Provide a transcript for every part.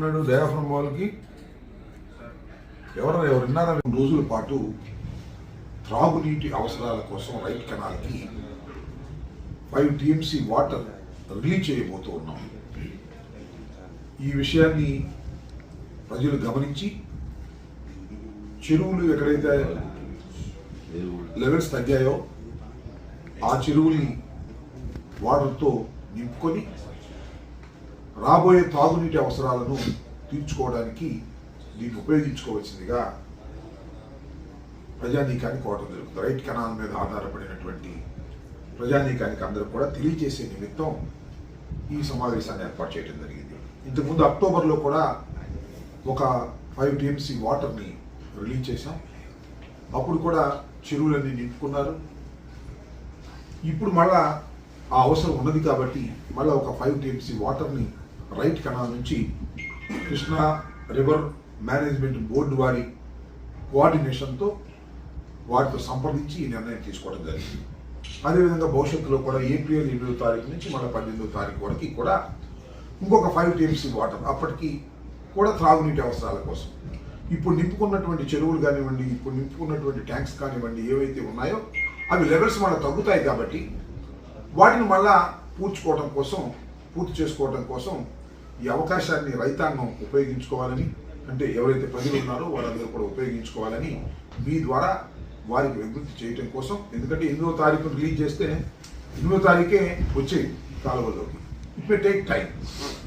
ఉన్నాడు డయాఫ్రమ్ వాళ్ళకి. ఎవరు ఎవరు విన్నారా? రెండు రోజుల పాటు త్రాగునీటి అవసరాల కోసం రైట్ కెనాల్కి ఫైవ్ టీఎంసీ వాటర్ రిలీజ్ చేయబోతూ ఉన్నాం. ఈ విషయాన్ని ప్రజలు గమనించి చెరువులు ఎక్కడైతే లెవెల్స్ తగ్గాయో ఆ చెరువుల్ని వాటర్తో నింపుకొని రాబోయే తాగునీటి అవసరాలను తీర్చుకోవడానికి దీన్ని ఉపయోగించుకోవాల్సిందిగా ప్రజానీకానికి కోవడం జరుగుతుంది. రైట్ కెనాల్ మీద ఆధారపడినటువంటి ప్రజానీకానికి అందరూ కూడా తెలియజేసే నిమిత్తం ఈ సమావేశాన్ని ఏర్పాటు చేయడం జరిగింది. ఇంతకుముందు అక్టోబర్లో కూడా ఒక ఫైవ్ టీఎంసీ వాటర్ని రిలీజ్ చేశాం. అప్పుడు కూడా చెరువులన్నీ నింపుకున్నారు. ఇప్పుడు మళ్ళా ఆ అవసరం ఉన్నది కాబట్టి మళ్ళీ ఒక ఫైవ్ టీఎంసీ వాటర్ని రైట్ కెనాల్ నుంచి కృష్ణా రివర్ మేనేజ్మెంట్ బోర్డు వారి కోఆర్డినేషన్తో వారితో సంప్రదించి ఈ నిర్ణయం తీసుకోవడం జరిగింది. అదేవిధంగా భవిష్యత్తులో కూడా ఏప్రిల్ ఎనిమిదో తారీఖు నుంచి మళ్ళీ పద్దెనిమిదో తారీఖు వరకు కూడా ఇంకొక ఫైవ్ టీఎంసీ వాటర్ అప్పటికి కూడా త్రాగునీటి అవసరాల కోసం. ఇప్పుడు నింపుకున్నటువంటి చెరువులు కానివ్వండి ఇప్పుడు నింపుకున్నటువంటి ట్యాంక్స్ కానివ్వండి ఏవైతే ఉన్నాయో అవి లెవెల్స్ మళ్ళీ తగ్గుతాయి కాబట్టి వాటిని మళ్ళా పూడ్చుకోవడం కోసం పూర్తి చేసుకోవడం కోసం ఈ అవకాశాన్ని రైతాంగం ఉపయోగించుకోవాలని అంటే ఎవరైతే ప్రజలు ఉన్నారో వాళ్ళందరూ కూడా ఉపయోగించుకోవాలని మీ ద్వారా వారికి విజ్ఞప్తి చేయటం కోసం. ఎందుకంటే ఎనిమిదో తారీఖు రిలీజ్ చేస్తే ఎనిమిదో తారీఖే వచ్చే కాలువలోకి it may take time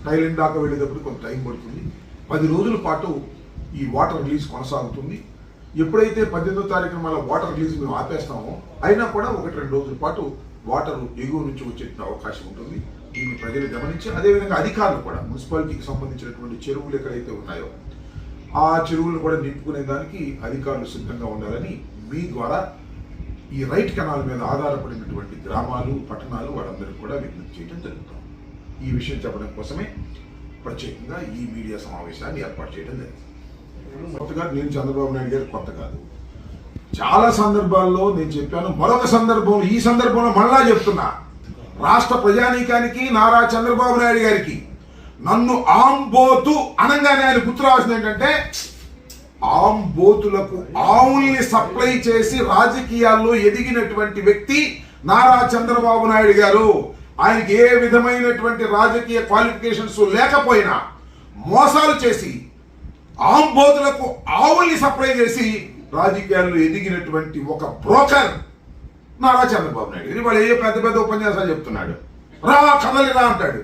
Thailand దాకా వెళ్ళేటప్పుడు కొంత టైం పడుతుంది. పది రోజుల పాటు ఈ వాటర్ రిలీజ్ కొనసాగుతుంది. ఎప్పుడైతే పద్దెనిమిదో తారీఖున మళ్ళీ వాటర్ రిలీజ్ మేము ఆపేస్తామో అయినా కూడా ఒకటి రెండు రోజుల పాటు వాటర్ ఎగువ నుంచి వచ్చే అవకాశం ఉంటుంది. దీన్ని ప్రజలు గమనించి అదేవిధంగా అధికారులు కూడా మున్సిపాలిటీకి సంబంధించినటువంటి చెరువులు ఎక్కడైతే ఉన్నాయో ఆ చెరువులను కూడా నింపుకునే దానికి అధికారులు సిద్ధంగా ఉండాలని మీ ద్వారా ఈ రైట్ కెనాల్ మీద ఆధారపడినటువంటి గ్రామాలు పట్టణాలు వాళ్ళందరికీ కూడా విజ్ఞప్తి చేయడం జరుగుతుంది. ఈ విషయం చెప్పడం కోసమే ప్రత్యేకంగా ఈ మీడియా సమావేశాన్ని ఏర్పాటు చేయడం జరిగింది. కొత్తగా నేను చంద్రబాబు నాయుడు గారు కొత్త కాదు. చాలా సందర్భాల్లో నేను చెప్పాను మరొక సందర్భంలో ఈ సందర్భంలో మళ్ళా చెప్తున్నా. రాష్ట్ర ప్రజానీకానికి నారా చంద్రబాబు నాయుడు గారికి నన్ను ఆంబోతు అనగానే ఆయన గుర్తు రావాల్సింది ఏంటంటే ఆంబోతులకు ఆవుల్ని సప్లై చేసి రాజకీయాల్లో ఎదిగినటువంటి వ్యక్తి నారా చంద్రబాబు నాయుడు గారు. ఆయనకి ఏ విధమైనటువంటి రాజకీయ క్వాలిఫికేషన్స్ లేకపోయినా మోసాలు చేసి ఆంబోతులకు ఆవుల్ని సప్లై చేసి రాజకీయాల్లో ఎదిగినటువంటి ఒక బ్రోకర్ నారా చంద్రబాబు నాయుడు ఇది వాళ్ళు ఏ పెద్ద పెద్ద ఉపన్యాసాలు చెప్తున్నాడు. రా కదలి రా అంటాడు.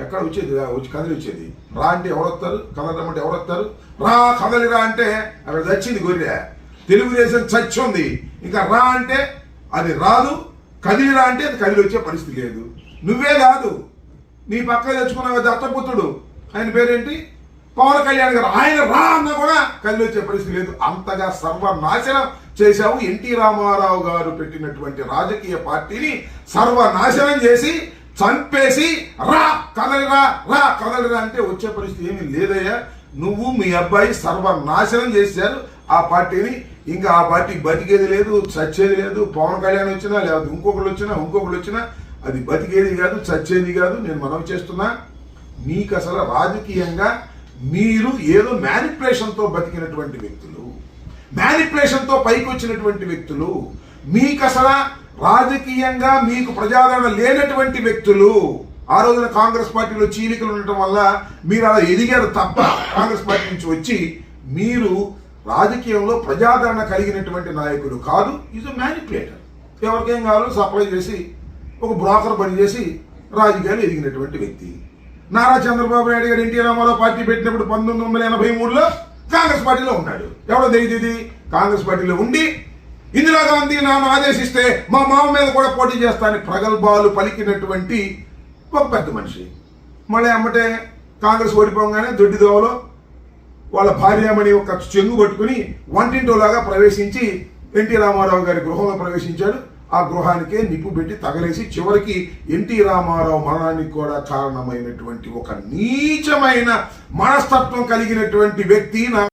ఎక్కడ వచ్చేది? వచ్చి కదలి వచ్చేది. రా అంటే ఎవరొస్తారు? కదలమంటే ఎవరొస్తారు? రా కదలిరా అంటే అక్కడ చచ్చింది గొర్రె. తెలుగుదేశం చచ్చి ఉంది ఇంకా రా అంటే అది రాదు. కదిలిరా అంటే అది కదిలి వచ్చే పరిస్థితి లేదు. నువ్వే కాదు. నీ పక్క తెచ్చుకున్న దత్తపుత్రుడు. ఆయన పేరేంటి? పవన్ కళ్యాణ్ గారు. ఆయన రా అన్నా కూడా కదిలి వచ్చే పరిస్థితి లేదు. అంతగా సర్వనాశనం చేశావు ఎన్టీ రామారావు గారు పెట్టినటువంటి రాజకీయ పార్టీని సర్వనాశనం చేసి చంపేసి రా కదలిరా రా కదలిరా అంటే వచ్చే పరిస్థితి ఏమీ లేదయ్యా. నువ్వు మీ అబ్బాయి సర్వనాశనం చేశారు. ఆ పార్టీని ఇంకా ఆ పార్టీ బతికేది లేదు చచ్చేది లేదు. పవన్ కళ్యాణ్ వచ్చినా లేకపోతే ఇంకొకరు వచ్చినా ఇంకొకరు వచ్చినా అది బతికేది కాదు చచ్చేది కాదు. నేను మనవి చేస్తున్నా మీకు అసలు రాజకీయంగా మీరు ఏదో మ్యానిపులేషన్తో బతికినటువంటి వ్యక్తులు మ్యానిపులేషన్తో పైకి వచ్చినటువంటి వ్యక్తులు మీకు అసలు రాజకీయంగా మీకు ప్రజాదరణ లేనటువంటి వ్యక్తులు ఆ రోజున కాంగ్రెస్ పార్టీలో చీలికలు ఉండటం వల్ల మీరు అలా ఎదిగారు తప్ప కాంగ్రెస్ పార్టీ నుంచి వచ్చి మీరు రాజకీయంలో ప్రజాదరణ కలిగినటువంటి నాయకుడు కాదు ఈజ్ మ్యానిపులేటర్ ఎవరికేం కావాలో సప్లై చేసి ఒక బ్రోకర్ పని చేసి రాజకీయాలు ఎదిగినటువంటి వ్యక్తి. నారా చంద్రబాబు నాయుడు గారు ఎన్టీ రామారావు పార్టీ పెట్టినప్పుడు పంతొమ్మిది వందల ఎనభై మూడులో కాంగ్రెస్ పార్టీలో ఉన్నాడు. ఎవడో తెలియదు కాంగ్రెస్ పార్టీలో ఉండి ఇందిరాగాంధీ నాను ఆదేశిస్తే మా మామ మీద కూడా పోటీ చేస్తానని ప్రగల్భాలు పలికినటువంటి ఒక పెద్ద మనిషి. మళ్ళీ అమ్మటే కాంగ్రెస్ ఓడిపోగానే దొడ్డి దోవలో వాళ్ళ భార్యమణి ఒక చెంగు పట్టుకుని వంటింటోలాగా ప్రవేశించి ఎన్టీ రామారావు గారి గృహంలో ప్రవేశించాడు. ఆ గృహానికే నిప్పు పెట్టి తగలేసి చివరికి ఎన్టీ రామారావు మరణానికి కూడా కారణమైనటువంటి ఒక నీచమైన మనస్తత్వం కలిగినటువంటి వ్యక్తి నా